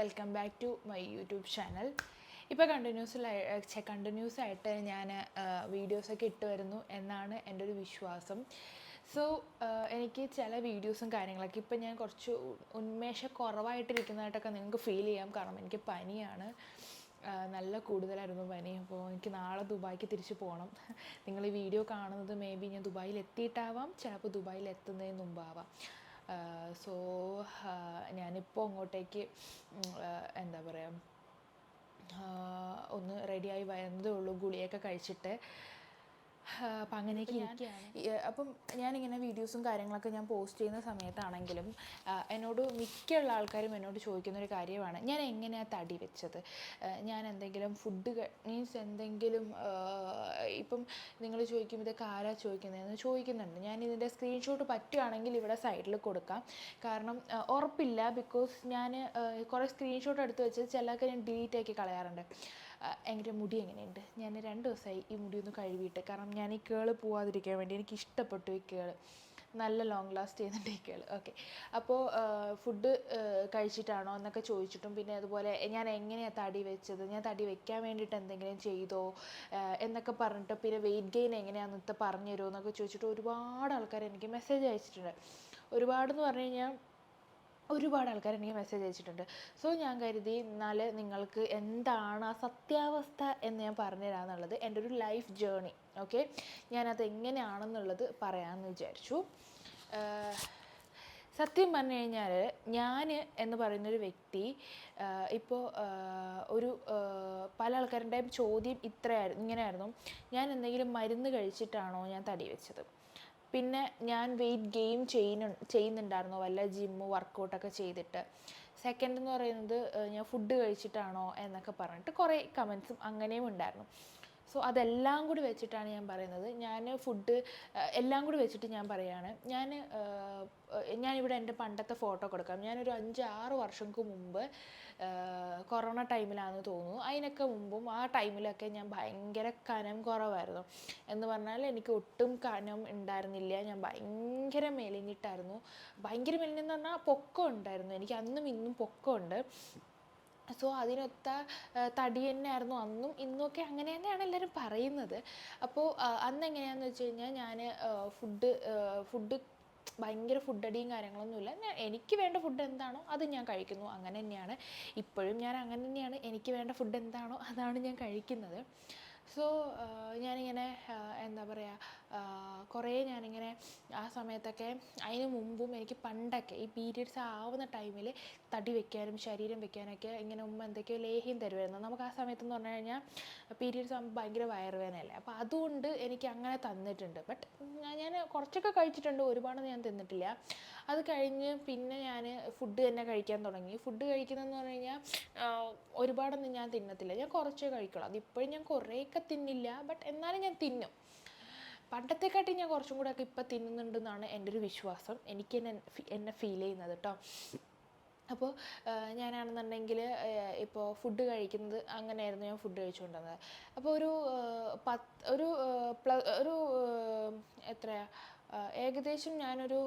Welcome back to my YouTube channel ഇപ്പോൾ continuous continuous ആയിട്ട് ഞാൻ വീഡിയോസൊക്കെ ഇട്ട് വരുന്നു എന്നാണ് എന്റെ ഒരു വിശ്വാസം. സോ എനിക്ക് ചില വീഡിയോസും കാര്യങ്ങളൊക്കെ ഇപ്പം ഞാൻ കുറച്ച് ഉന്മേഷ കുറവായിട്ടിരിക്കുന്നതായിട്ടൊക്കെ നിങ്ങൾക്ക് ഫീൽ ചെയ്യാം. കാരണം എനിക്ക് പനിയാണ്. നല്ല കൂടുതലായിരുന്നു പനി. അപ്പോൾ എനിക്ക് നാളെ ദുബായിക്ക് തിരിച്ച് പോകണം നിങ്ങൾ ഈ വീഡിയോ കാണുന്നത് മേ ബി ഞാൻ ദുബായിൽ എത്തിയിട്ടാവാം. ചിലപ്പോൾ ദുബായിൽ എത്തുന്നതിന് മുമ്പാവാം. സോ ഞാനിപ്പോൾ അങ്ങോട്ടേക്ക് എന്താ പറയുക ഒന്ന് റെഡിയായി വരുന്നതേ ഉള്ളൂ ഗുളിയൊക്കെ കഴിച്ചിട്ട്. അപ്പം അങ്ങനെയൊക്കെ ഇരിക്കുകയാണ് ഈ, അപ്പം ഞാനിങ്ങനെ വീഡിയോസും കാര്യങ്ങളൊക്കെ ഞാൻ പോസ്റ്റ് ചെയ്യുന്ന സമയത്താണെങ്കിലും എന്നോട് മിക്കുള്ള ആൾക്കാരും എന്നോട് ചോദിക്കുന്ന ഒരു കാര്യമാണ് ഞാൻ എങ്ങനെയാണ് തടി വെച്ചത്? ഞാൻ എന്തെങ്കിലും ഫുഡ് മീൻസ് എന്തെങ്കിലും ഇപ്പം നിങ്ങൾ ചോദിക്കും ഇതൊക്കെ ആരാ ചോദിക്കുന്നതെന്ന്? ചോദിക്കുന്നുണ്ട്. ഞാൻ ഇതിന്റെ സ്ക്രീൻഷോട്ട് പറ്റുകയാണെങ്കിൽ ഇവിടെ സൈഡിൽ കൊടുക്കാം. കാരണം ഉറപ്പില്ല ബിക്കോസ് ഞാൻ കുറേ സ്ക്രീൻഷോട്ട് എടുത്ത് വെച്ച് ചിലതൊക്കെ ഞാൻ ഡിലീറ്റ് ആക്കി കളയാറുണ്ട്. എന്റെ മുടി എങ്ങനെയുണ്ട്? ഞാൻ രണ്ട് ദിവസമായി ഈ മുടി ഒന്ന് കഴുകിയിട്ട്. കാരണം ഞാൻ ഈ കേൾ പോവാതിരിക്കാൻ വേണ്ടി എനിക്ക് ഇഷ്ടപ്പെട്ടു ഈ കേൾ നല്ല ലോങ് ലാസ്റ്റ് ചെയ്യുന്നുണ്ട് ഈ കേൾ ഓക്കെ അപ്പോൾ ഫുഡ് കഴിച്ചിട്ടാണോ എന്നൊക്കെ ചോദിച്ചിട്ടും പിന്നെ അതുപോലെ ഞാൻ എങ്ങനെയാണ് തടി വെച്ചത്? ഞാൻ തടി വെക്കാൻ വേണ്ടിയിട്ട് എന്തെങ്കിലും ചെയ്തോ? എന്നൊക്കെ പറഞ്ഞിട്ട് പിന്നെ വെയിറ്റ് ഗെയിൻ എങ്ങനെയാണെന്നൊക്കെ പറഞ്ഞു തരുമോ എന്നൊക്കെ ചോദിച്ചിട്ട് ഒരുപാട് ആൾക്കാർ എനിക്ക് മെസ്സേജ് അയച്ചിട്ടുണ്ട്. ഒരുപാടെന്ന് പറഞ്ഞു കഴിഞ്ഞാൽ ഒരുപാട് ആൾക്കാർ എനിക്ക് മെസ്സേജ് അയച്ചിട്ടുണ്ട്. സോ ഞാൻ കരുതി എന്നാൽ നിങ്ങൾക്ക് എന്താണ് ആ സത്യാവസ്ഥ എന്ന് ഞാൻ പറഞ്ഞുതരാമെന്നുള്ളത് എന്റെ ഒരു ലൈഫ് ജേണി ഓക്കെ ഞാനത് എങ്ങനെയാണെന്നുള്ളത് പറയാമെന്ന് വിചാരിച്ചു. സത്യം പറഞ്ഞു കഴിഞ്ഞാൽ ഞാൻ എന്ന് പറയുന്നൊരു വ്യക്തി ഇപ്പോൾ ഒരു പല ആൾക്കാരുടെയും ചോദ്യം ഇത്രയായിരുന്നു ഇങ്ങനെയായിരുന്നു. ഞാൻ എന്തെങ്കിലും മരുന്ന് കഴിച്ചിട്ടാണോ ഞാൻ തടി വെച്ചത്? പിന്നെ ഞാൻ വെയിറ്റ് ഗെയിൻ ചെയ്യുന്നു ചെയ്യുന്നുണ്ടായിരുന്നു. വല്ല ജിമ്മ് വർക്കൗട്ടൊക്കെ ചെയ്തിട്ട്. സെക്കൻഡ് എന്ന് പറയുന്നത് ഞാൻ ഫുഡ് കഴിച്ചിട്ടാണോ എന്നൊക്കെ പറഞ്ഞിട്ട് കുറേ കമൻസും അങ്ങനെയും ഉണ്ടായിരുന്നു. സോ അതെല്ലാം കൂടി വെച്ചിട്ടാണ് ഞാൻ പറയുന്നത്. ഞാൻ ഫുഡ് എല്ലാം കൂടി വെച്ചിട്ട് ഞാൻ പറയുകയാണ് ഞാൻ ഞാനിവിടെ എന്റെ പണ്ടത്തെ ഫോട്ടോ കൊടുക്കാം. ഞാനൊരു അഞ്ച് ആറ് വർഷങ്ങൾക്ക് മുമ്പ് കൊറോണ ടൈമിലാണെന്ന് തോന്നുന്നു. അതിനൊക്കെ മുമ്പും ആ ടൈമിലൊക്കെ ഞാൻ ഭയങ്കര കനം കുറവായിരുന്നു. എന്ന് പറഞ്ഞാൽ എനിക്ക് ഒട്ടും കനം ഉണ്ടായിരുന്നില്ല. ഞാൻ ഭയങ്കര മെലിഞ്ഞിട്ടായിരുന്നു. ഭയങ്കര മെലിഞ്ഞെന്ന് പറഞ്ഞാൽ പൊക്കം ഉണ്ടായിരുന്നു. എനിക്ക് അന്നും ഇന്നും പൊക്കമുണ്ട്. സോ അതിനൊത്ത തടി തന്നെയായിരുന്നു അന്നും ഇന്നൊക്കെ അങ്ങനെ തന്നെയാണ് എല്ലാവരും പറയുന്നത്. അപ്പോൾ അന്ന് എങ്ങനെയാണെന്ന് വെച്ച് കഴിഞ്ഞാൽ ഞാൻ ഫുഡ് ഫുഡ് ഭയങ്കര ഫുഡ് അടിയും കാര്യങ്ങളൊന്നുമില്ല. ഞാൻ എനിക്ക് വേണ്ട ഫുഡ് എന്താണോ അത് ഞാൻ കഴിക്കുന്നു. അങ്ങനെ തന്നെയാണ്. ഇപ്പോഴും ഞാൻ അങ്ങനെ തന്നെയാണ്. എനിക്ക് വേണ്ട ഫുഡ് എന്താണോ അതാണ് ഞാൻ കഴിക്കുന്നത്. സോ ഞാനിങ്ങനെ എന്താ പറയുക കുറേ ഞാനിങ്ങനെ ആ സമയത്തൊക്കെ അതിന് മുമ്പും എനിക്ക് പണ്ടൊക്കെ ഈ പീരിയഡ്സ് ആവുന്ന ടൈമിൽ തടി വെക്കാനും ശരീരം വെക്കാനൊക്കെ ഇങ്ങനെ ഉമ്മ എന്തൊക്കെയോ ലേഹ്യം തരുമായിരുന്നു നമുക്ക് ആ സമയത്ത് എന്ന് പറഞ്ഞു കഴിഞ്ഞാൽ പീരീഡ്സ് ആകുമ്പോൾ ഭയങ്കര വയറുവേദനയല്ലേ. അപ്പോൾ അതുകൊണ്ട് എനിക്ക് അങ്ങനെ തന്നിട്ടുണ്ട്. ബട്ട് ഞാൻ കുറച്ചൊക്കെ കഴിച്ചിട്ടുണ്ട്. ഒരുപാട് ഞാൻ തിന്നിട്ടില്ല. അത് കഴിഞ്ഞ് പിന്നെ ഞാൻ ഫുഡ് തന്നെ കഴിക്കാൻ തുടങ്ങി. ഫുഡ് കഴിക്കുന്നതെന്ന് പറഞ്ഞു കഴിഞ്ഞാൽ ഒരുപാടൊന്നും ഞാൻ തിന്നത്തില്ല. ഞാൻ കുറച്ചേ കഴിക്കുള്ളൂ. അതിപ്പോഴും ഞാൻ കുറേയൊക്കെ തിന്നില്ല. ബട്ട് എന്നാലും ഞാൻ തിന്നും. പണ്ടത്തെക്കാട്ടി ഞാൻ കുറച്ചും കൂടെ ഒക്കെ ഇപ്പം തിന്നുന്നുണ്ടെന്നാണ് എന്റെ ഒരു വിശ്വാസം. എനിക്ക് തന്നെ എന്നെ ഫീൽ ചെയ്യുന്നത് കേട്ടോ അപ്പോൾ ഞാനാണെന്നുണ്ടെങ്കിൽ ഇപ്പോൾ ഫുഡ് കഴിക്കുന്നത് അങ്ങനെയായിരുന്നു ഞാൻ ഫുഡ് കഴിച്ചുകൊണ്ടിരുന്നത്. അപ്പോൾ ഒരു പത്ത് ഒരു ഒരു എത്രയാണ് ഏകദേശം ഞാനൊരു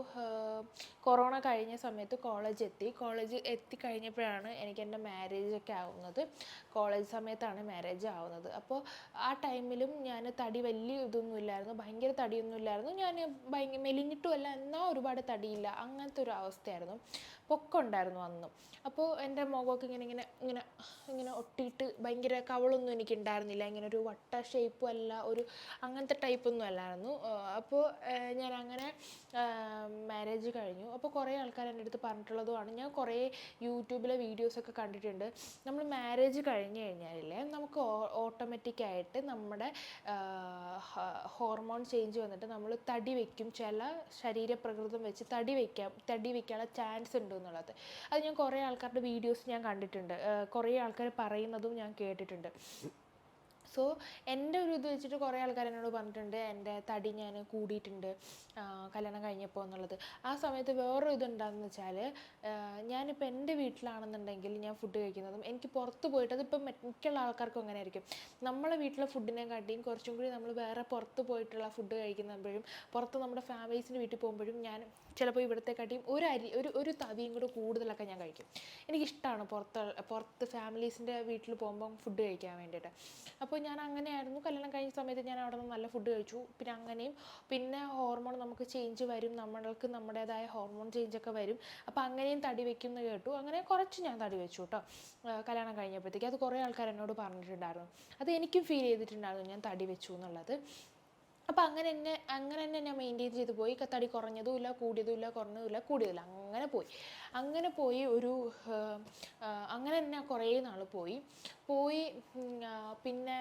കൊറോണ കഴിഞ്ഞ സമയത്ത് കോളേജ് എത്തി കോളേജ് എത്തി കഴിഞ്ഞപ്പോഴാണ് എനിക്ക് എന്റെ മാരേജ് ഒക്കെ ആവുന്നത്. കോളേജ് സമയത്താണ് മാരേജ് ആവുന്നത്. അപ്പോൾ ആ ടൈമിലും ഞാൻ തടി വലിയ ഇതൊന്നും ഇല്ലായിരുന്നു. ഭയങ്കര തടിയൊന്നും ഇല്ലായിരുന്നു. ഞാൻ ഭയങ്കര മെലിഞ്ഞിട്ടുമല്ല എന്നാൽ ഒരുപാട് തടിയില്ല. അങ്ങനത്തെ ഒരു അവസ്ഥയായിരുന്നു. പൊക്കം ഉണ്ടായിരുന്നു അന്നും. അപ്പോൾ എന്റെ മുഖമൊക്കെ ഇങ്ങനെ ഇങ്ങനെ ഇങ്ങനെ ഇങ്ങനെ ഒട്ടിയിട്ട് ഭയങ്കര കവളൊന്നും എനിക്ക് ഉണ്ടായിരുന്നില്ല ഇങ്ങനെ ഒരു വട്ട ഷേപ്പും അല്ല ഒരു അങ്ങനത്തെ ടൈപ്പൊന്നും അല്ലായിരുന്നു. അപ്പോൾ ഞാൻ അങ്ങനെ മാരേജ് കഴിഞ്ഞു. അപ്പോൾ കുറേ ആൾക്കാർ എന്റെ അടുത്ത് പറഞ്ഞിട്ടുള്ളതുമാണ്. ഞാൻ കുറേ യൂട്യൂബിലെ വീഡിയോസൊക്കെ കണ്ടിട്ടുണ്ട്. നമ്മൾ മാരേജ് കഴിഞ്ഞ് കഴിഞ്ഞാലേ നമുക്ക് ഓട്ടോമാറ്റിക്കായിട്ട് നമ്മുടെ ഹോർമോൺ ചേഞ്ച് വന്നിട്ട് നമ്മൾ തടി വയ്ക്കും ചില ശരീരപ്രകൃതം വെച്ച് തടി വയ്ക്കാം തടി വയ്ക്കാനുള്ള ചാൻസ് ഉണ്ട് എന്നുള്ളത്. അത് ഞാൻ കുറേ ആൾക്കാരുടെ വീഡിയോസ് ഞാൻ കണ്ടിട്ടുണ്ട്. കുറേ ആൾക്കാർ പറയുന്നതും ഞാൻ കേട്ടിട്ടുണ്ട്. സോ എന്റെ ഒരു ഇത് വെച്ചിട്ട് കുറേ ആൾക്കാർ എന്നോട് പറഞ്ഞിട്ടുണ്ട് എന്റെ തടി ഞാൻ കൂടിയിട്ടുണ്ട് കല്യാണം കഴിഞ്ഞപ്പോൾ എന്നുള്ളത്. ആ സമയത്ത് വേറൊരു ഇതുണ്ടാകുന്ന വെച്ചാൽ ഞാനിപ്പോൾ എന്റെ വീട്ടിലാണെന്നുണ്ടെങ്കിൽ ഞാൻ ഫുഡ് കഴിക്കുന്നതും എനിക്ക് പുറത്ത് പോയിട്ട് അതിപ്പം മിക്കുള്ള ആൾക്കാർക്കും അങ്ങനെ ആയിരിക്കും നമ്മളെ വീട്ടിലെ ഫുഡിനെ കാട്ടിയും കുറച്ചും കൂടി നമ്മൾ വേറെ പുറത്ത് പോയിട്ടുള്ള ഫുഡ് കഴിക്കുമ്പോഴും പുറത്ത് നമ്മുടെ ഫാമിലീസിന്റെ വീട്ടിൽ പോകുമ്പോഴും ഞാൻ ചിലപ്പോൾ ഇവിടത്തെക്കാട്ടിയും ഒരു അരി ഒരു ഒരു തവിയും കൂടെ കൂടുതലൊക്കെ ഞാൻ കഴിക്കും. എനിക്കിഷ്ടമാണ് പുറത്ത് പുറത്ത് ഫാമിലീസിന്റെ വീട്ടിൽ പോകുമ്പം ഫുഡ് കഴിക്കാൻ വേണ്ടിയിട്ട്. അപ്പോൾ ഞാൻ അങ്ങനെയായിരുന്നു. കല്യാണം കഴിഞ്ഞ സമയത്ത് ഞാൻ അവിടെ നിന്ന് നല്ല ഫുഡ് കഴിച്ചു. പിന്നെ അങ്ങനെയും പിന്നെ ഹോർമോൺ നമുക്ക് ചേഞ്ച് വരും. നമ്മൾക്ക് നമ്മുടേതായ ഹോർമോൺ ചേഞ്ച് ഒക്കെ വരും. അപ്പോൾ അങ്ങനെയും തടി വെക്കുന്നു കേട്ടു. അങ്ങനെ കുറച്ച് ഞാൻ തടി വെച്ചു കേട്ടോ. കല്യാണം കഴിഞ്ഞപ്പോഴത്തേക്ക്. അത് കുറേ ആൾക്കാർ എന്നോട് പറഞ്ഞിട്ടുണ്ടായിരുന്നു. അത് എനിക്കും ഫീൽ ചെയ്തിട്ടുണ്ടായിരുന്നു ഞാൻ തടി വെച്ചു എന്നുള്ളത്. അപ്പോൾ അങ്ങനെ തന്നെ അങ്ങനെ തന്നെ ഞാൻ മെയിന്റെയിൻ ചെയ്ത് പോയി. തടി ഇല്ല കൂടിയതും ഇല്ല കുറഞ്ഞതും ഇല്ല കൂടിയതില്ല അങ്ങനെ പോയി. അങ്ങനെ പോയി ഒരു അങ്ങനെ തന്നെ കുറേ നാൾ പോയി. പോയി പിന്നെ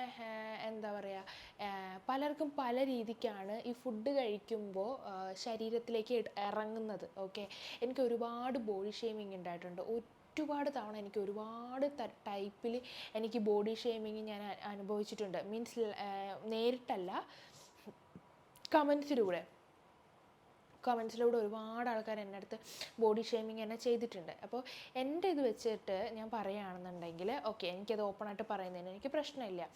എന്താ പറയുക പലർക്കും പല രീതിക്കാണ് ഈ ഫുഡ് കഴിക്കുമ്പോൾ ശരീരത്തിലേക്ക് ഇറങ്ങുന്നത്. ഓക്കെ? എനിക്ക് ഒരുപാട് ബോഡി ഷേമിങ് ഉണ്ടായിട്ടുണ്ട് ഒരുപാട് തവണ എനിക്ക് ഒരുപാട് ടൈപ്പിൽ എനിക്ക് ബോഡി ഷേമിങ് ഞാൻ അനുഭവിച്ചിട്ടുണ്ട്. മീൻസ് നേരിട്ടല്ല. കമൻസിലൂടെ. കമൻസിലൂടെ ഒരുപാട് ആൾക്കാർ എന്റെ അടുത്ത് ബോഡി ഷേമിങ് എന്നെ ചെയ്തിട്ടുണ്ട്. അപ്പോൾ എന്റെ ഇത് വെച്ചിട്ട് ഞാൻ പറയുകയാണെന്നുണ്ടെങ്കിൽ ഓക്കെ എനിക്കത് ഓപ്പണായിട്ട് പറയുന്നതിന് എനിക്ക് പ്രശ്നമില്ല.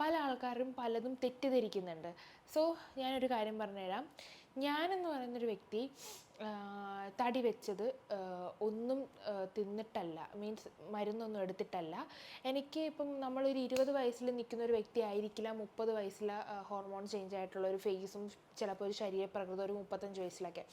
പല ആൾക്കാരും പലതും തെറ്റിദ്ധരിക്കുന്നുണ്ട്. സോ ഞാനൊരു കാര്യം പറഞ്ഞുതരാം. ഞാനെന്ന് പറയുന്നൊരു വ്യക്തി തടി വെച്ചത് ഒന്നും തിന്നിട്ടല്ല. മീൻസ് മരുന്നൊന്നും എടുത്തിട്ടല്ല. എനിക്ക് ഇപ്പം നമ്മളൊരു ഇരുപത് വയസ്സിൽ നിൽക്കുന്ന ഒരു വ്യക്തി ആയിരിക്കില്ല മുപ്പത് വയസ്സിൽ ഹോർമോൺ ചേഞ്ച് ആയിട്ടുള്ള ഒരു ഫേസും ചിലപ്പോൾ ഒരു ശരീരപ്രകൃതം ഒരു മുപ്പത്തഞ്ച് വയസ്സിലൊക്കെ.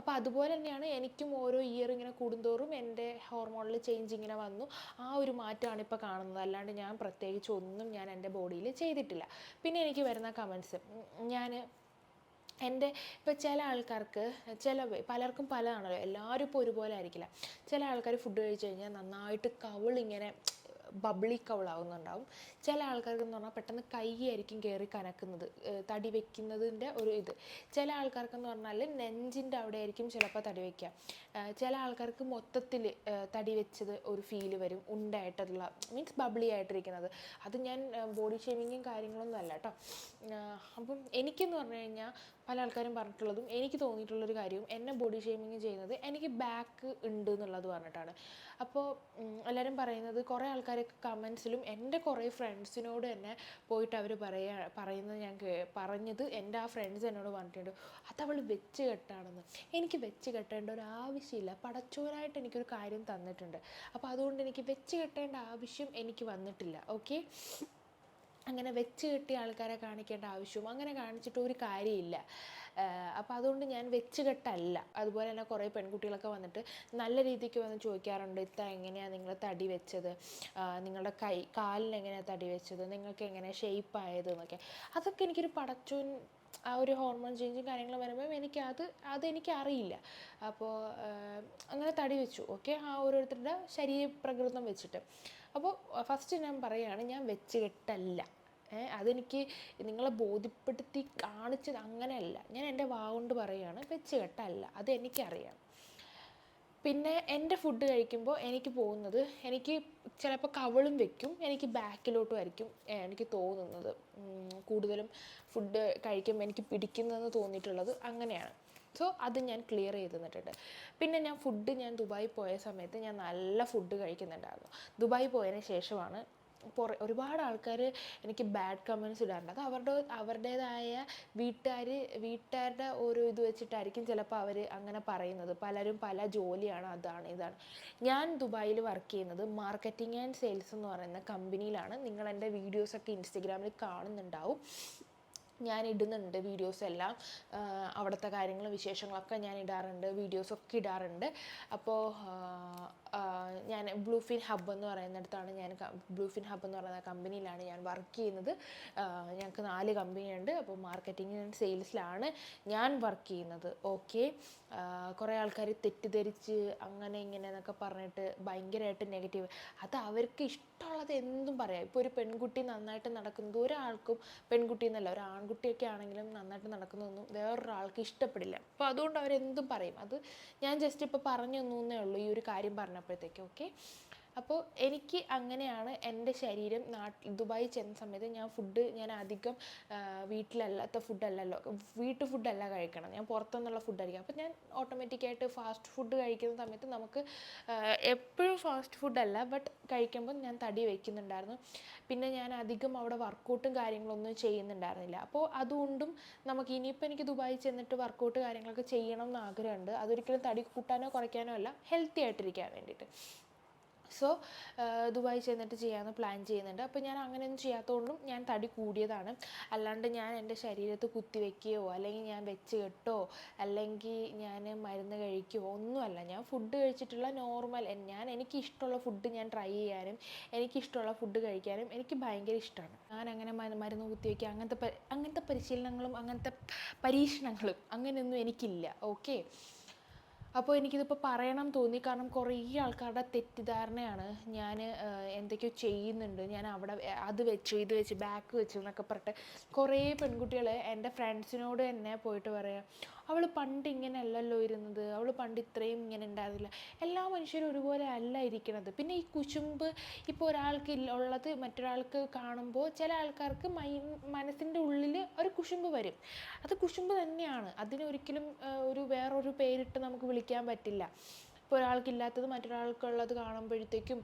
അപ്പോൾ അതുപോലെ തന്നെയാണ് എനിക്കും ഓരോ ഇയർ ഇങ്ങനെ കൂടുന്തോറും എന്റെ ഹോർമോണിൽ ചേഞ്ച് ഇങ്ങനെ വന്നു. ആ ഒരു മാറ്റമാണ് ഇപ്പോൾ കാണുന്നത്. അല്ലാണ്ട് ഞാൻ പ്രത്യേകിച്ച് ഒന്നും ഞാൻ എന്റെ ബോഡിയിൽ ചെയ്തിട്ടില്ല. പിന്നെ എനിക്ക് വരുന്ന കമൻസ് ഞാൻ എന്റെ ഇപ്പോൾ ചില ആൾക്കാർക്ക് ചില പലർക്കും പലതാണല്ലോ എല്ലാവരും ഇപ്പോൾ ഒരുപോലെ ആയിരിക്കില്ല. ചില ആൾക്കാർ ഫുഡ് കഴിച്ച് കഴിഞ്ഞാൽ നന്നായിട്ട് കവിളിങ്ങനെ ബബ്ലി കവിളാവുന്നുണ്ടാവും ചില ആൾക്കാർക്ക് എന്ന് പറഞ്ഞാൽ പെട്ടെന്ന് കൈയായിരിക്കും കയറി കനക്കുന്നത് തടി വെക്കുന്നതിന്റെ ഒരു ഇത്. ചില ആൾക്കാർക്കെന്ന് പറഞ്ഞാൽ നെഞ്ചിന്റെ അവിടെ ആയിരിക്കും ചിലപ്പോൾ തടി വെക്കുക ചില ആൾക്കാർക്ക് മൊത്തത്തിൽ തടി വെച്ചത് ഒരു ഫീൽ വരും ഉണ്ടായിട്ടുള്ള മീൻസ് ബബ്ലി ആയിട്ടിരിക്കുന്നത്. അത് ഞാൻ ബോഡി ഷേമിങ്ങും കാര്യങ്ങളൊന്നും അല്ല കേട്ടോ അപ്പം എനിക്കെന്ന് പറഞ്ഞു കഴിഞ്ഞാൽ പല ആൾക്കാരും പറഞ്ഞിട്ടുള്ളതും എനിക്ക് തോന്നിയിട്ടുള്ളൊരു കാര്യവും എന്നെ ബോഡി ഷേമിങ് ചെയ്യുന്നത് എനിക്ക് ബാക്ക് ഉണ്ട് എന്നുള്ളത് പറഞ്ഞിട്ടാണ്. അപ്പോൾ എല്ലാവരും പറയുന്നത് കുറേ ആൾക്കാരൊക്കെ കമൻസിലും എന്റെ കുറേ ഫ്രണ്ട്സിനോട് തന്നെ പോയിട്ട് അവർ പറയാ പറയുന്നത് ഞാൻ പറഞ്ഞത് എന്റെ ആ ഫ്രണ്ട്സ് എന്നോട് പറഞ്ഞിട്ടുണ്ട്. അത് അതവൾ വെച്ച് കെട്ടാണെന്ന്. എനിക്ക് വെച്ച് കെട്ടേണ്ട ഒരു ആവശ്യമില്ല. പടച്ചോനായിട്ട് എനിക്കൊരു കാര്യം തന്നിട്ടുണ്ട്. അപ്പോൾ അതുകൊണ്ട് എനിക്ക് വെച്ച് കെട്ടേണ്ട ആവശ്യം എനിക്ക് വന്നിട്ടില്ല. ഓക്കെ? അങ്ങനെ വെച്ച് കെട്ടിയ ആൾക്കാരെ കാണിക്കേണ്ട ആവശ്യവും അങ്ങനെ കാണിച്ചിട്ട് ഒരു കാര്യമില്ല. അപ്പോൾ അതുകൊണ്ട് ഞാൻ വെച്ച് കെട്ടല്ല അതുപോലെ തന്നെ കുറേ പെൺകുട്ടികളൊക്കെ വന്നിട്ട് നല്ല രീതിക്ക് വന്ന് ചോദിക്കാറുണ്ട് ഇത്ത എങ്ങനെയാണ് നിങ്ങൾ തടി വെച്ചത്? നിങ്ങളുടെ കൈ കാലിന് എങ്ങനെയാണ് തടി വെച്ചത്? നിങ്ങൾക്ക് എങ്ങനെ ഷേപ്പ് ആയത്? എന്നൊക്കെ. അതൊക്കെ എനിക്കൊരു പടച്ചോൻ ആ ഒരു ഹോർമോൺ ചേഞ്ചും കാര്യങ്ങളും വരുമ്പോൾ എനിക്കത് അത് അതെനിക്ക് അറിയില്ല അപ്പോൾ അങ്ങനെ തടി വെച്ചു. ഓക്കെ? ആ ഓരോരുത്തരുടെ ശരീരപ്രകൃതം വെച്ചിട്ട്. അപ്പോൾ ഫസ്റ്റ് ഞാൻ പറയുകയാണ് ഞാൻ വെച്ച് കെട്ടല്ല അതെനിക്ക് നിങ്ങളെ ബോധ്യപ്പെടുത്തി കാണിച്ചത് അങ്ങനെയല്ല. ഞാൻ എന്റെ വാ കൊണ്ട് പറയുകയാണ് വെച്ച് കെട്ടല്ല. അത് എനിക്കറിയാം. പിന്നെ എന്റെ ഫുഡ് കഴിക്കുമ്പോൾ എനിക്ക് പോകുന്നത് എനിക്ക് ചിലപ്പോൾ കവളും വെക്കും എനിക്ക് ബാക്കിലോട്ടും ആയിരിക്കും എനിക്ക് തോന്നുന്നത്. കൂടുതലും ഫുഡ് കഴിക്കുമ്പോൾ എനിക്ക് പിടിക്കുന്നതെന്ന് തോന്നിയിട്ടുള്ളത് അങ്ങനെയാണ്. സോ അത് ഞാൻ ക്ലിയർ ചെയ്ത് തന്നിട്ടുണ്ട്. പിന്നെ ഞാൻ ഫുഡ് ഞാൻ ദുബായി പോയ സമയത്ത് ഞാൻ നല്ല ഫുഡ് കഴിക്കുന്നുണ്ടായിരുന്നു. ദുബായി പോയതിന് ശേഷമാണ് പുറ ഒരുപാട് ആൾക്കാർ എനിക്ക് ബാഡ് കമൻസ് ഇടാറുണ്ട്. അത് അവരുടെ അവരുടേതായ വീട്ടുകാർ വീട്ടുകാരുടെ ഓരോ ഇത് വെച്ചിട്ടായിരിക്കും ചിലപ്പോൾ അവർ അങ്ങനെ പറയുന്നത്. പലരും പല ജോലിയാണ് അതാണ് ഇതാണ്. ഞാൻ ദുബായിൽ വർക്ക് ചെയ്യുന്നത് മാർക്കറ്റിംഗ് ആൻഡ് സെയിൽസ് എന്ന് പറയുന്ന കമ്പനിയിലാണ് നിങ്ങൾ എന്റെ വീഡിയോസൊക്കെ ഇൻസ്റ്റഗ്രാമിൽ കാണുന്നുണ്ടാവും. ഞാൻ ഇടുന്നുണ്ട് വീഡിയോസ് എല്ലാം. അവിടുത്തെ കാര്യങ്ങളും വിശേഷങ്ങളൊക്കെ ഞാൻ ഇടാറുണ്ട് വീഡിയോസൊക്കെ ഇടാറുണ്ട്. അപ്പോൾ ഞാൻ ബ്ലൂഫിൻ ഹബ് എന്ന് പറയുന്നിടത്താണ് ഞാൻ ബ്ലൂഫിൻ ഹബ് എന്ന് പറയുന്ന കമ്പനിയിലാണ് ഞാൻ വർക്ക് ചെയ്യുന്നത്. ഞങ്ങൾക്ക് നാല് കമ്പനിയുണ്ട്. അപ്പോൾ മാർക്കറ്റിംഗ് ആൻഡ് സെയിൽസിലാണ് ഞാൻ വർക്ക് ചെയ്യുന്നത്. ഓക്കെ കുറേ ആൾക്കാർ തെറ്റിദ്ധരിച്ച് അങ്ങനെ ഇങ്ങനെ എന്നൊക്കെ പറഞ്ഞിട്ട് ഭയങ്കരമായിട്ട് നെഗറ്റീവ് അത് അവർക്ക് ഇഷ്ടമുള്ളത് എന്തും പറയാം. ഇപ്പോൾ ഒരു പെൺകുട്ടി നന്നായിട്ട് നടക്കുന്നത് ഒരാൾക്കും പെൺകുട്ടി എന്നല്ല ഒരു ആൺകുട്ടിയൊക്കെ ആണെങ്കിലും നന്നായിട്ട് നടക്കുന്നതൊന്നും വേറൊരാൾക്ക് ഇഷ്ടപ്പെടില്ല. അപ്പോൾ അതുകൊണ്ട് അവരെന്തും പറയും. അത് ഞാൻ ജസ്റ്റ് ഇപ്പോൾ പറഞ്ഞു തന്നേ ഉള്ളൂ. ഈ ഒരു കാര്യം പറഞ്ഞപ്പോഴത്തേക്ക് ഓക്കെ അപ്പോൾ എനിക്ക് അങ്ങനെയാണ് എന്റെ ശരീരം നാട്ടിൽ ദുബായി ചെന്ന സമയത്ത് ഞാൻ ഫുഡ് ഞാൻ അധികം വീട്ടിലല്ലാത്ത ഫുഡല്ലല്ലോ വീട്ടു ഫുഡല്ല കഴിക്കണം ഞാൻ പുറത്തുനിന്നുള്ള ഫുഡ് കഴിക്കാം അപ്പോൾ ഞാൻ ഓട്ടോമാറ്റിക്കായിട്ട് ഫാസ്റ്റ് ഫുഡ് കഴിക്കുന്ന സമയത്ത് നമുക്ക് എപ്പോഴും ഫാസ്റ്റ് ഫുഡല്ല ബട്ട് കഴിക്കുമ്പോൾ ഞാൻ തടി വയ്ക്കുന്നുണ്ടായിരുന്നു പിന്നെ ഞാൻ അധികം അവിടെ വർക്കൗട്ടും കാര്യങ്ങളൊന്നും ചെയ്യുന്നുണ്ടായിരുന്നില്ല. അപ്പോൾ അതുകൊണ്ടും നമുക്ക് ഇനിയിപ്പോൾ എനിക്ക് ദുബായി ചെന്നിട്ട് വർക്കൗട്ട് കാര്യങ്ങളൊക്കെ ചെയ്യണം എന്ന് ആഗ്രഹമുണ്ട്. അതൊരിക്കലും തടി കൂട്ടാനോ കുറയ്ക്കാനോ അല്ല ഹെൽത്തി ആയിട്ടിരിക്കാൻ വേണ്ടിയിട്ട്. സോ ദുബായി ചെന്നിട്ട് ചെയ്യാമെന്ന് പ്ലാൻ ചെയ്യുന്നുണ്ട്. അപ്പോൾ ഞാൻ അങ്ങനെയൊന്നും ചെയ്യാത്തതുകൊണ്ടും ഞാൻ തടി കൂടിയതാണ്. അല്ലാണ്ട് ഞാൻ എന്റെ ശരീരത്ത് കുത്തിവെക്കുകയോ അല്ലെങ്കിൽ ഞാൻ വെച്ച് കെട്ടോ അല്ലെങ്കിൽ ഞാൻ മരുന്ന് കഴിക്കുകയോ ഒന്നുമല്ല. ഞാൻ ഫുഡ് കഴിച്ചിട്ടുള്ള നോർമൽ ഞാൻ എനിക്കിഷ്ടമുള്ള ഫുഡ് ഞാൻ ട്രൈ ചെയ്യാനും എനിക്കിഷ്ടമുള്ള ഫുഡ് കഴിക്കാനും എനിക്ക് ഭയങ്കര ഇഷ്ടമാണ്. ഞാൻ അങ്ങനെ മരുന്ന് കുത്തിവെക്കുക അങ്ങനത്തെ അങ്ങനത്തെ പരിശീലനങ്ങളും അങ്ങനത്തെ പരീക്ഷണങ്ങളും അങ്ങനെയൊന്നും എനിക്കില്ല. ഓക്കെ അപ്പോൾ എനിക്കിതിപ്പോൾ പറയണം തോന്നി. കാരണം കുറേ ആൾക്കാരുടെ തെറ്റിദ്ധാരണയാണ് ഞാൻ എന്തൊക്കെയോ ചെയ്യുന്നുണ്ട്. ഞാൻ അവിടെ അത് വെച്ചു ഇത് വെച്ച് ബാക്ക് വെച്ചു എന്നൊക്കെ പറഞ്ഞിട്ട് കുറേ പെൺകുട്ടികൾ എന്റെ ഫ്രണ്ട്സിനോട് തന്നെ പോയിട്ട് പറയാം അവൾ പണ്ട് ഇങ്ങനെ അല്ലല്ലോ ഇരുന്നത്. അവൾ പണ്ട് ഇത്രയും ഇങ്ങനെ ഉണ്ടായിരുന്നില്ല. എല്ലാ മനുഷ്യരും ഒരുപോലെ അല്ല ഇരിക്കണത്. പിന്നെ ഈ കുശുമ്പ് ഇപ്പോൾ ഒരാൾക്ക് ഉള്ളത് മറ്റൊരാൾക്ക് കാണുമ്പോൾ ചില ആൾക്കാർക്ക് മൈ മനസ്സിന്റെ ഉള്ളിൽ ഒരു കുശുമ്പ് വരും. അത് കുശുമ്പ് തന്നെയാണ്. അതിന് ഒരിക്കലും ആ, ഒരു വേറൊരു പേരിട്ട് നമുക്ക് വിളിക്കാൻ പറ്റില്ല. ഇപ്പോൾ ഒരാൾക്കില്ലാത്തത് മറ്റൊരാൾക്കുള്ളത് കാണുമ്പോഴത്തേക്കും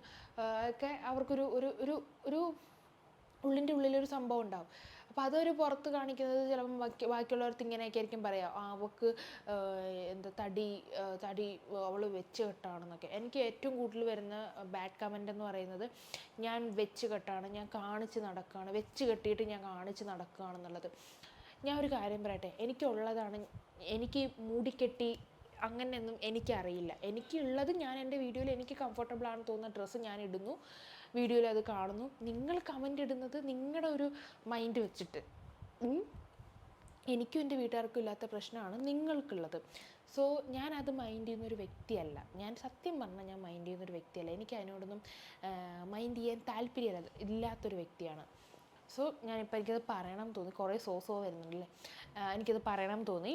ഒക്കെ അവർക്കൊരു ഒരു ഒരു ഒരു ഉള്ളിന്റെ ഉള്ളിലൊരു സംഭവം ഉണ്ടാവും. അപ്പോൾ അതൊരു പുറത്ത് കാണിക്കുന്നത് ചിലപ്പം ബാക്കി ബാക്കിയുള്ളവർക്ക് ഇങ്ങനെയൊക്കെ ആയിരിക്കും പറയാം. ആ അവൾക്ക് എന്താ തടി തടി അവൾ വെച്ച് കെട്ടാണെന്നൊക്കെ. എനിക്ക് ഏറ്റവും കൂടുതൽ വരുന്ന ബാഡ് കമന്റ് എന്ന് പറയുന്നത് ഞാൻ വെച്ച് കെട്ടാണ് ഞാൻ കാണിച്ച് നടക്കുകയാണ് വെച്ച് കെട്ടിയിട്ട് ഞാൻ കാണിച്ച് നടക്കുകയാണെന്നുള്ളത് ഞാൻ ഒരു കാര്യം പറയട്ടെ എനിക്കുള്ളതാണ് എനിക്ക് മൂടിക്കെട്ടി അങ്ങനെയൊന്നും എനിക്കറിയില്ല. എനിക്കുള്ളത് ഞാൻ എന്റെ വീഡിയോയിൽ എനിക്ക് കംഫർട്ടബിൾ ആണെന്ന് തോന്നുന്ന ഡ്രസ്സ് ഞാൻ ഇടുന്നു. വീഡിയോയിൽ അത് കാണുന്നു. നിങ്ങൾ കമന്റ് ഇടുന്നത് നിങ്ങളുടെ ഒരു മൈൻഡ് വെച്ചിട്ട്. എനിക്കും എന്റെ വീട്ടുകാർക്കും ഇല്ലാത്ത പ്രശ്നമാണ് നിങ്ങൾക്കുള്ളത്. സോ ഞാൻ അത് മൈൻഡ് ചെയ്യുന്നൊരു വ്യക്തിയല്ല. ഞാൻ സത്യം പറഞ്ഞാൽ ഞാൻ മൈൻഡ് ചെയ്യുന്നൊരു വ്യക്തിയല്ല. എനിക്ക് അതിനോടൊന്നും മൈൻഡ് ചെയ്യാൻ താല്പര്യമില്ല. ഇല്ലാത്തൊരു വ്യക്തിയാണ്. സോ ഞാനിപ്പോൾ എനിക്കത് പറയണം തോന്നി. കുറേ സോസോ വരുന്നുണ്ടല്ലേ? എനിക്ക് എനിക്കത് പറയണം തോന്നി.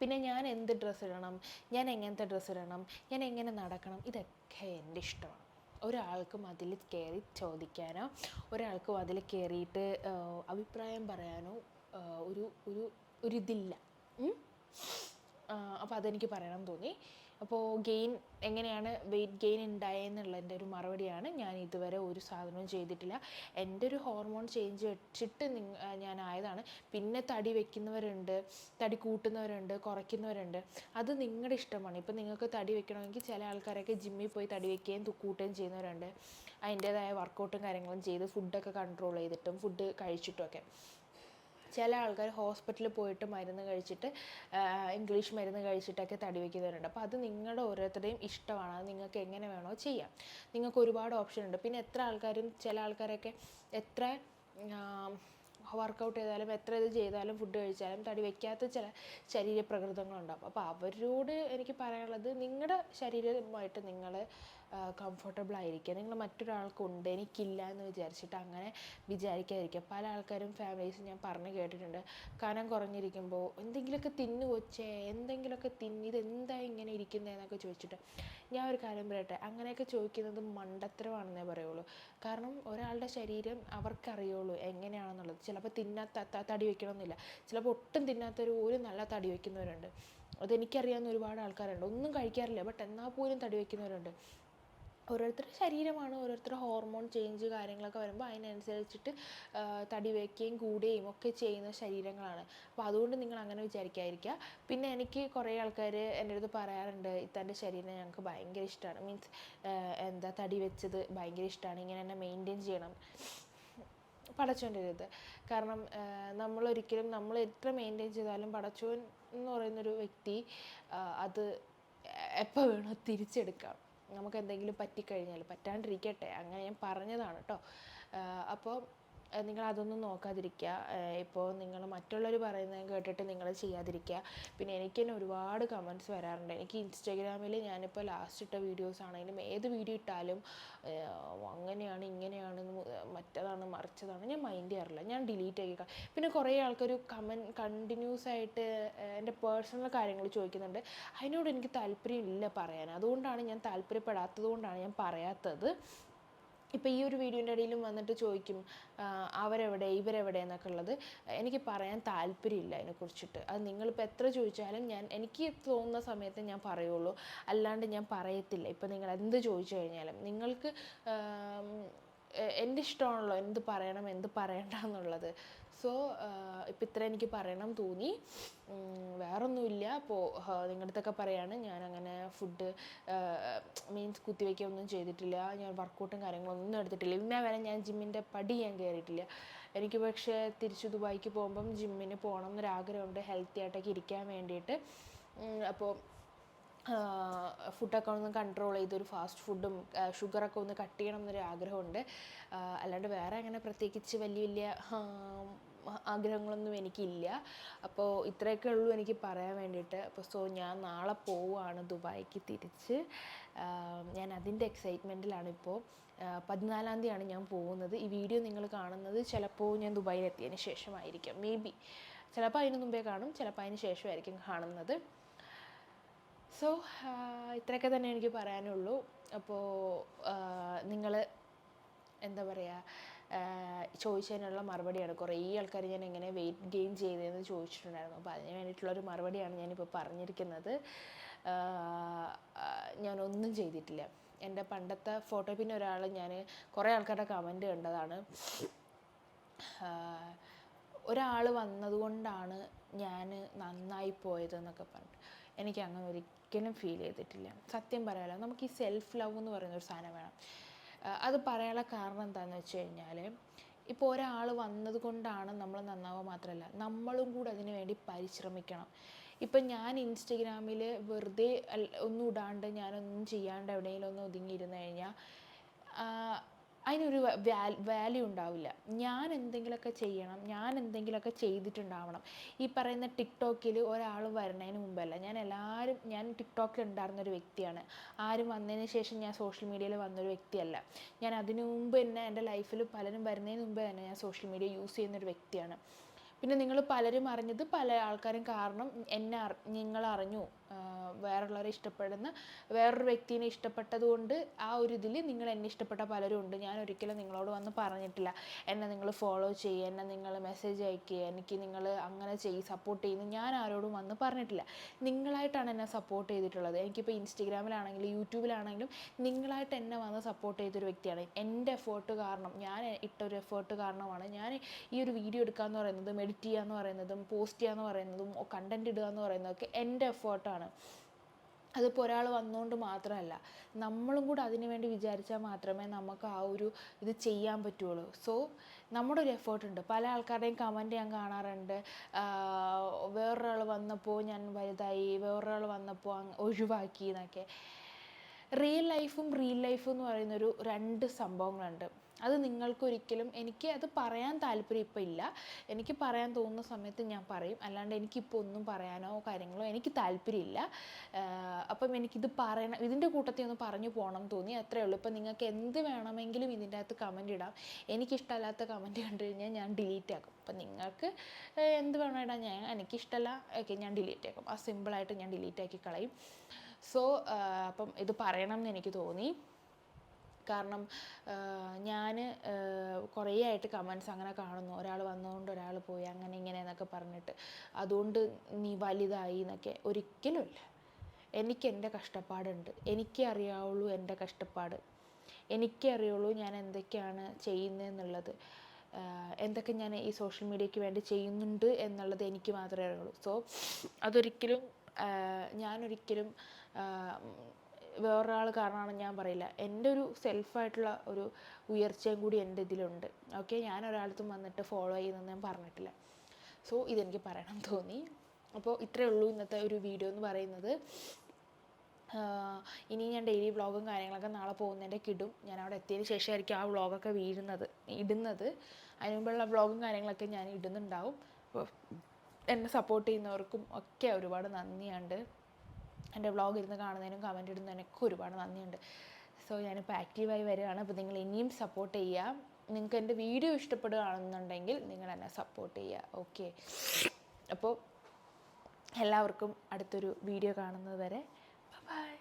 പിന്നെ ഞാൻ എന്ത് ഡ്രസ്സ് ഇടണം? ഞാൻ എങ്ങനത്തെ ഡ്രസ്സ് ഇടണം? ഞാൻ എങ്ങനെ നടക്കണം? ഇതൊക്കെ എന്റെ ഇഷ്ടമാണ്. ഒരാൾക്കും അതിൽ കയറി ചോദിക്കാനോ ഒരാൾക്കും അതിൽ കയറിയിട്ട് അഭിപ്രായം പറയാനോ ഒരു ഒരു ഒരു ഇതില്ല. അപ്പോൾ അതെനിക്ക് പറയണം തോന്നി. അപ്പോൾ ഗെയിൻ എങ്ങനെയാണ് വെയിറ്റ് ഗെയിൻ ഉണ്ടായെന്നുള്ളതിന്റെ ഒരു മറുപടിയാണ് ഞാൻ ഇതുവരെ ഒരു സാധനവും ചെയ്തിട്ടില്ല. എന്റെ ഒരു ഹോർമോൺ ചേഞ്ച് വെച്ചിട്ട് ഞാൻ ആയതാണ് പിന്നെ തടി വെക്കുന്നവരുണ്ട് തടി കൂട്ടുന്നവരുണ്ട് കുറയ്ക്കുന്നവരുണ്ട്. അത് നിങ്ങളുടെ ഇഷ്ടമാണ്. ഇപ്പം നിങ്ങൾക്ക് തടി വെക്കണമെങ്കിൽ ചില ആൾക്കാരൊക്കെ ജിമ്മിൽ പോയി തടി വെക്കുകയും കൂട്ടുകയും ചെയ്യുന്നവരുണ്ട്. അതിന്റേതായ വർക്കൗട്ടും കാര്യങ്ങളും ചെയ്ത് ഫുഡൊക്കെ കൺട്രോൾ ചെയ്തിട്ടും ഫുഡ് കഴിച്ചിട്ടുമൊക്കെ ചില ആൾക്കാർ ഹോസ്പിറ്റലിൽ പോയിട്ട് മരുന്ന് കഴിച്ചിട്ട് ഇംഗ്ലീഷ് മരുന്ന് കഴിച്ചിട്ടൊക്കെ തടി വയ്ക്കുന്നവരുണ്ട്. അപ്പോൾ അത് നിങ്ങളുടെ ഓരോരുത്തരുടെയും ഇഷ്ടമാണ്. അത് നിങ്ങൾക്ക് എങ്ങനെ വേണോ ചെയ്യാം. നിങ്ങൾക്ക് ഒരുപാട് ഓപ്ഷൻ ഉണ്ട്. പിന്നെ എത്ര ആൾക്കാരും ചില ആൾക്കാരൊക്കെ എത്ര വർക്കൗട്ട് ചെയ്താലും എത്ര ഇത് ചെയ്താലും ഫുഡ് കഴിച്ചാലും തടി വയ്ക്കാത്ത ചില ശരീര പ്രകൃതങ്ങളുണ്ടാവും അപ്പോൾ അവരോട് എനിക്ക് പറയാനുള്ളത് നിങ്ങളുടെ ശരീരമായിട്ട് നിങ്ങൾ കംഫർട്ടബിൾ ആയിരിക്കുക നിങ്ങൾ മറ്റൊരാൾക്കുണ്ട് എനിക്കില്ല എന്ന് വിചാരിച്ചിട്ട് അങ്ങനെ വിചാരിക്കാതിരിക്കുക. പല ആൾക്കാരും ഫാമിലീസ് ഞാൻ പറഞ്ഞു കേട്ടിട്ടുണ്ട്. കനം കുറഞ്ഞിരിക്കുമ്പോൾ എന്തെങ്കിലുമൊക്കെ തിന്നു കൊച്ചേ എന്തെങ്കിലുമൊക്കെ തിന്ന് ഇതെന്താ ഇങ്ങനെ ഇരിക്കുന്നതെന്നൊക്കെ ചോദിച്ചിട്ട് ഞാൻ ഒരു കാര്യം പറയട്ടെ അങ്ങനെയൊക്കെ ചോദിക്കുന്നത് മണ്ടത്തരമാണെന്നേ പറയുള്ളൂ. കാരണം ഒരാളുടെ ശരീരം അവർക്കറിയുള്ളൂ എങ്ങനെയാണെന്നുള്ളത്. ചിലപ്പോൾ തിന്നാത്ത തടി വയ്ക്കണമെന്നില്ല ചിലപ്പോൾ ഒട്ടും തിന്നാത്തൊരു ഒരു നല്ല തടി വയ്ക്കുന്നവരുണ്ട് അതെനിക്കറിയാവുന്ന ഒരുപാട് ആൾക്കാരുണ്ട്. ഒന്നും കഴിക്കാറില്ല ബട്ട് എന്നാൽ പോലും തടി വയ്ക്കുന്നവരുണ്ട് ഓരോരുത്തരുടെ ശരീരമാണ് ഓരോരുത്തരുടെ ഹോർമോൺ ചേഞ്ച് കാര്യങ്ങളൊക്കെ വരുമ്പോൾ അതിനനുസരിച്ചിട്ട് തടി വയ്ക്കുകയും കൂടുകയും ഒക്കെ ചെയ്യുന്ന ശരീരങ്ങളാണ്. അപ്പോൾ അതുകൊണ്ട് നിങ്ങൾ അങ്ങനെ വിചാരിക്കാതിരിക്കുക. പിന്നെ എനിക്ക് കുറേ ആൾക്കാർ എന്റെ അടുത്ത് പറയാറുണ്ട് ഇത്തന്റെ ശരീരം ഞങ്ങൾക്ക് ഭയങ്കര ഇഷ്ടമാണ്. മീൻസ് എന്താ തടി വെച്ചത് ഭയങ്കര ഇഷ്ടമാണ്. ഇങ്ങനെ എന്നെ മെയിന്റെയിൻ ചെയ്യണം. പടച്ചോന്റെ കാരണം നമ്മൾ ഒരിക്കലും നമ്മൾ എത്ര മെയിന്റെയിൻ ചെയ്താലും പടച്ചോൻ എന്ന് പറയുന്നൊരു വ്യക്തി അത് എപ്പോൾ വേണോ തിരിച്ചെടുക്കാം. നമുക്ക് എന്തെങ്കിലും പറ്റിക്കഴിഞ്ഞാൽ പറ്റാണ്ടിരിക്കട്ടെ അങ്ങനെ ഞാൻ പറഞ്ഞതാണ് കേട്ടോ അപ്പോൾ നിങ്ങൾ അതൊന്നും നോക്കാതിരിക്കുക. ഇപ്പോൾ നിങ്ങൾ മറ്റുള്ളവർ പറയുന്നത് കേട്ടിട്ട് നിങ്ങൾ ചെയ്യാതിരിക്കുക. പിന്നെ എനിക്ക് തന്നെ ഒരുപാട് കമന്റ്സ് വരാറുണ്ട്. എനിക്ക് ഇൻസ്റ്റാഗ്രാമിൽ ഞാനിപ്പോൾ ലാസ്റ്റ് ഇട്ട വീഡിയോസ് ആണെങ്കിലും ഏത് വീഡിയോ ഇട്ടാലും അങ്ങനെയാണ് ഇങ്ങനെയാണ് മറ്റതാണ് മറിച്ചതാണ് ഞാൻ മൈൻഡ് ചെയ്യാറില്ല. ഞാൻ ഡിലീറ്റ് ആക്കി പിന്നെ കുറേ ആൾക്കാർ കമൻ കണ്ടിന്യൂസ് ആയിട്ട് എന്റെ പേഴ്സണൽ കാര്യങ്ങൾ ചോദിക്കുന്നുണ്ട്. അതിനോട് എനിക്ക് താല്പര്യം ഇല്ല പറയാൻ. അതുകൊണ്ടാണ് ഞാൻ താല്പര്യപ്പെടാത്തത് കൊണ്ടാണ് ഞാൻ പറയാത്തത്. ഇപ്പോൾ ഈ ഒരു വീഡിയോന്റെ ഇടയിലും വന്നിട്ട് ചോദിക്കും അവരെവിടെ ഇവരെവിടെ എന്നൊക്കെ ഉള്ളത്. എനിക്ക് പറയാൻ താല്പര്യമില്ല അതിനെക്കുറിച്ചിട്ട് അത് നിങ്ങളിപ്പോൾ എത്ര ചോദിച്ചാലും ഞാൻ എനിക്ക് തോന്നുന്ന സമയത്ത് ഞാൻ പറയുള്ളൂ. അല്ലാണ്ട് ഞാൻ പറയത്തില്ല. ഇപ്പോൾ നിങ്ങൾ എന്ത് ചോദിച്ചു കഴിഞ്ഞാലും. നിങ്ങൾക്ക് എന്റെ ഇഷ്ടമാണല്ലോ എന്ത് പറയണം എന്ത് പറയണ്ട എന്നുള്ളത് സോ ഇപ്പം ഇത്ര എനിക്ക് പറയണം തോന്നി. വേറൊന്നുമില്ല. അപ്പോൾ നിങ്ങളുടെ അടുത്തൊക്കെ പറയാണ്. ഞാൻ അങ്ങനെ ഫുഡ് മീൻസ് കുത്തിവെക്കൊന്നും ചെയ്തിട്ടില്ല. ഞാൻ വർക്കൗട്ടും കാര്യങ്ങളൊന്നും എടുത്തിട്ടില്ല. ഇന്നേ വരെ ഞാൻ ജിമ്മിന്റെ പടി ഞാൻ കയറിയിട്ടില്ല എനിക്ക് പക്ഷേ തിരിച്ച് ദുബായിക്ക് പോകുമ്പം ജിമ്മിന് പോകണം എന്നൊരാഗ്രഹമുണ്ട്. ഹെൽത്തി ആയിട്ടൊക്കെ ഇരിക്കാൻ വേണ്ടിയിട്ട്. അപ്പോൾ ഫുഡൊക്കെ ഒന്ന് കൺട്രോൾ ചെയ്ത് ഒരു ഫാസ്റ്റ് ഫുഡും ഷുഗറൊക്കെ ഒന്ന് കട്ട് ചെയ്യണം എന്നൊരു ആഗ്രഹമുണ്ട്. അല്ലാണ്ട് വേറെ അങ്ങനെ പ്രത്യേകിച്ച് വലിയ വലിയ ആഗ്രഹങ്ങളൊന്നും എനിക്കില്ല. അപ്പോൾ ഇത്രയൊക്കെ ഉള്ളൂ എനിക്ക് പറയാൻ വേണ്ടിയിട്ട്. അപ്പോൾ സോ ഞാൻ നാളെ പോവുകയാണ് ദുബായിക്ക് തിരിച്ച്. ഞാൻ അതിന്റെ എക്സൈറ്റ്മെന്റിലാണ് ഇപ്പോൾ പതിനാലാം തീയതിയാണ് ഞാൻ പോകുന്നത്. ഈ വീഡിയോ നിങ്ങൾ കാണുന്നത് ചിലപ്പോൾ ഞാൻ ദുബായിൽ എത്തിയതിന് ശേഷമായിരിക്കും. മേ ബി ചിലപ്പോൾ അതിന് മുമ്പേ കാണും ചിലപ്പോൾ അതിന് ശേഷമായിരിക്കും കാണുന്നത്. സോ ഇത്രയൊക്കെ തന്നെ എനിക്ക് പറയാനുള്ളൂ. അപ്പോൾ നിങ്ങൾ എന്താ പറയുക ചോദിച്ചതിനുള്ള മറുപടിയാണ്. കുറേ ആൾക്കാർ ഞാൻ എങ്ങനെ വെയിറ്റ് ഗെയിൻ ചെയ്തതെന്ന് ചോദിച്ചിട്ടുണ്ടായിരുന്നു. അപ്പോൾ അതിന് വേണ്ടിയിട്ടുള്ളൊരു മറുപടിയാണ് ഞാനിപ്പോൾ പറഞ്ഞിരിക്കുന്നത്. ഞാനൊന്നും ചെയ്തിട്ടില്ല. എന്റെ പണ്ടത്തെ ഫോട്ടോ പിന്നെ ഒരാൾ ഞാൻ കുറേ ആൾക്കാരുടെ കമന്റ് കണ്ടതാണ്. ഒരാൾ വന്നതുകൊണ്ടാണ് ഞാൻ നന്നായി പോയതെന്നൊക്കെ പറഞ്ഞിട്ട്. എനിക്ക് അങ്ങനെ ഒരിക്കലും ഫീൽ ചെയ്തിട്ടില്ല. സത്യം പറയാലോ നമുക്ക് ഈ സെൽഫ് ലവ് എന്ന് പറയുന്ന ഒരു സാധനം വേണം. അത് പറയാനുള്ള കാരണം എന്താണെന്ന് വെച്ച് കഴിഞ്ഞാൽ ഇപ്പോൾ ഒരാൾ വന്നത് കൊണ്ടാണ് നമ്മൾ നന്നാവുക മാത്രമല്ല നമ്മളും കൂടെ അതിന് വേണ്ടി പരിശ്രമിക്കണം. ഇപ്പം ഞാൻ ഇൻസ്റ്റഗ്രാമിൽ വെറുതെ ഒന്നും ഇടാണ്ട് ഞാനൊന്നും ചെയ്യാണ്ട് എവിടെയെങ്കിലും ഒന്ന് ഒതുങ്ങിയിരുന്ന് കഴിഞ്ഞാൽ അതിനൊരു വാല്യൂ ഉണ്ടാവില്ല. ഞാൻ എന്തെങ്കിലുമൊക്കെ ചെയ്യണം ഞാൻ എന്തെങ്കിലുമൊക്കെ ചെയ്തിട്ടുണ്ടാവണം. ഈ പറയുന്ന ടിക്ടോക്കിൽ ഒരാൾ വരുന്നതിന് മുമ്പല്ല ഞാൻ എല്ലാവരും ഞാൻ ടിക്ടോക്കിൽ ഉണ്ടായിരുന്ന ഒരു വ്യക്തിയാണ്. ആരും വന്നതിന് ശേഷം ഞാൻ സോഷ്യൽ മീഡിയയിൽ വന്നൊരു വ്യക്തിയല്ല. ഞാൻ അതിനു മുമ്പ് തന്നെ എന്റെ ലൈഫിൽ പലരും വരുന്നതിന് മുമ്പ് തന്നെ ഞാൻ സോഷ്യൽ മീഡിയ യൂസ് ചെയ്യുന്നൊരു വ്യക്തിയാണ്. പിന്നെ നിങ്ങൾ പലരും അറിഞ്ഞത് പല ആൾക്കാരും കാരണം എന്നെ നിങ്ങൾ അറിഞ്ഞു. വേറുള്ളവരെ ഇഷ്ടപ്പെടുന്ന വേറൊരു വ്യക്തിനെ ഇഷ്ടപ്പെട്ടത് കൊണ്ട് ആ ഒരു ഇതിൽ നിങ്ങൾ എന്നെ ഇഷ്ടപ്പെട്ട പലരും ഉണ്ട്. ഞാൻ ഒരിക്കലും നിങ്ങളോട് വന്ന് പറഞ്ഞിട്ടില്ല. എന്നെ നിങ്ങൾ ഫോളോ ചെയ്യുക എന്നെ നിങ്ങൾ മെസ്സേജ് അയക്കുക എനിക്ക് നിങ്ങൾ അങ്ങനെ ചെയ് സപ്പോർട്ട് ചെയ്യുന്നു. ഞാൻ ആരോടും വന്ന് പറഞ്ഞിട്ടില്ല. നിങ്ങളായിട്ടാണ് എന്നെ സപ്പോർട്ട് ചെയ്തിട്ടുള്ളത്. എനിക്കിപ്പോൾ ഇൻസ്റ്റഗ്രാമിലാണെങ്കിലും യൂട്യൂബിലാണെങ്കിലും നിങ്ങളായിട്ട് എന്നെ വന്ന് സപ്പോർട്ട് ചെയ്തൊരു വ്യക്തിയാണ്. എന്റെ എഫേർട്ട് കാരണം ഞാൻ ഇട്ട ഒരു എഫേർട്ട് കാരണമാണ് ഞാൻ ഈ ഒരു വീഡിയോ എടുക്കുക എന്ന് പറയുന്നതും എഡിറ്റ് ചെയ്യുക എന്ന് പറയുന്നതും പോസ്റ്റ് ചെയ്യുക എന്ന് പറയുന്നതും കണ്ടന്റ് ഇടുക എന്ന് പറയുന്നതൊക്കെ എന്റെ എഫേർട്ടാണ് അതിപ്പോൾ ഒരാൾ വന്നുകൊണ്ട് മാത്രമല്ല നമ്മളും കൂടെ അതിനു വേണ്ടി വിചാരിച്ചാൽ മാത്രമേ നമുക്ക് ആ ഒരു ഇത് ചെയ്യാൻ പറ്റുള്ളൂ. സോ നമ്മുടെ ഒരു എഫേർട്ട് ഉണ്ട്. പല ആൾക്കാരുടെയും കമന്റ് ഞാൻ കാണാറുണ്ട്. വേറൊരാൾ വന്നപ്പോൾ ഞാൻ വലുതായി വേറൊരാൾ വന്നപ്പോൾ ഒഴിവാക്കി എന്നൊക്കെ. റിയൽ ലൈഫും റിയൽ ലൈഫും എന്ന് പറയുന്നൊരു രണ്ട് സംഭവങ്ങളുണ്ട്. അത് നിങ്ങൾക്കൊരിക്കലും എനിക്ക് അത് പറയാൻ താല്പര്യം ഇപ്പോൾ ഇല്ല. എനിക്ക് പറയാൻ തോന്നുന്ന സമയത്ത് ഞാൻ പറയും. അല്ലാണ്ട് എനിക്കിപ്പോൾ ഒന്നും പറയാനോ കാര്യങ്ങളോ എനിക്ക് താല്പര്യമില്ല അപ്പം എനിക്കിത് പറയണം ഇതിന്റെ കൂട്ടത്തിൽ ഒന്ന് പറഞ്ഞു പോകണം തോന്നി. അത്രേ ഉള്ളൂ. ഇപ്പം നിങ്ങൾക്ക് എന്ത് വേണമെങ്കിലും ഇതിന്റെ അകത്ത് കമന്റ് ഇടാം. എനിക്കിഷ്ടമല്ലാത്ത കമന്റ് കണ്ടു കഴിഞ്ഞാൽ ഞാൻ ഡിലീറ്റ് ആക്കും. അപ്പം നിങ്ങൾക്ക് എന്ത് വേണം ഇടാം ഞാൻ എനിക്കിഷ്ടമല്ല ഓക്കെ ഞാൻ ഡിലീറ്റ് ആക്കും. ആ സിമ്പിളായിട്ട് ഞാൻ ഡിലീറ്റ് ആക്കി കളയും. സോ അപ്പം ഇത് പറയണം എന്ന് എനിക്ക് തോന്നി. കാരണം ഞാൻ കുറേ ആയിട്ട് കമൻസ് അങ്ങനെ കാണുന്നു. ഒരാൾ വന്നതുകൊണ്ട് ഒരാൾ പോയി അങ്ങനെ ഇങ്ങനെ എന്നൊക്കെ പറഞ്ഞിട്ട്. അതുകൊണ്ട് നീ വലുതായി എന്നൊക്കെ. ഒരിക്കലുമില്ല എനിക്ക് എന്റെ കഷ്ടപ്പാടുണ്ട്. എനിക്കേ അറിയാവുള്ളൂ എന്റെ കഷ്ടപ്പാട്. എനിക്കേ അറിയുള്ളൂ ഞാൻ എന്തൊക്കെയാണ് ചെയ്യുന്നതെന്നുള്ളത് എന്തൊക്കെ ഞാൻ ഈ സോഷ്യൽ മീഡിയയ്ക്ക് വേണ്ടി ചെയ്യുന്നുണ്ട് എന്നുള്ളത് എനിക്ക് മാത്രമേ അറിയുള്ളൂ. സോ അതൊരിക്കലും ഞാനൊരിക്കലും വേറൊരാൾ കാരണമാണ് ഞാൻ പറയില്ല. എന്റെ ഒരു സെൽഫായിട്ടുള്ള ഒരു ഉയർച്ചയും കൂടി എന്റെ ഇതിലുണ്ട്. ഓക്കെ ഞാൻ ഒരാളത്തും വന്നിട്ട് ഫോളോ ചെയ്യുന്നതെന്ന് ഞാൻ പറഞ്ഞിട്ടില്ല. സോ ഇതെനിക്ക് പറയണം തോന്നി. അപ്പോൾ ഇത്രയേ ഉള്ളൂ ഇന്നത്തെ ഒരു വീഡിയോ എന്ന് പറയുന്നത്. ഇനി ഞാൻ ഡെയിലി വ്ളോഗും കാര്യങ്ങളൊക്കെ നാളെ പോകുന്നതിന്റെ കിടും. ഞാൻ അവിടെ എത്തിയതിന് ശേഷമായിരിക്കും ആ വ്ളോഗൊക്കെ വീഴുന്നത് ഇടുന്നത്. അതിന് മുമ്പുള്ള വ്ളോഗും കാര്യങ്ങളൊക്കെ ഞാൻ ഇടുന്നുണ്ടാവും. അപ്പോൾ എന്നെ സപ്പോർട്ട് ചെയ്യുന്നവർക്കും ഒക്കെ ഒരുപാട് നന്ദിയുണ്ട്. എന്റെ വ്ളോഗ് ഇരുന്ന് കാണുന്നതിനും കമന്റ് ഇടുന്നതിനൊക്കെ ഒരുപാട് നന്ദിയുണ്ട്. സോ ഞാനിപ്പോൾ ആക്റ്റീവായി വരികയാണ്. അപ്പോൾ നിങ്ങൾ ഇനിയും സപ്പോർട്ട് ചെയ്യുക. നിങ്ങൾക്ക് എന്റെ വീഡിയോ ഇഷ്ടപ്പെടുകയാണെന്നുണ്ടെങ്കിൽ നിങ്ങൾ എന്നെ സപ്പോർട്ട് ചെയ്യുക. ഓക്കെ അപ്പോൾ എല്ലാവർക്കും അടുത്തൊരു വീഡിയോ കാണുന്നത് വരെ. ബൈ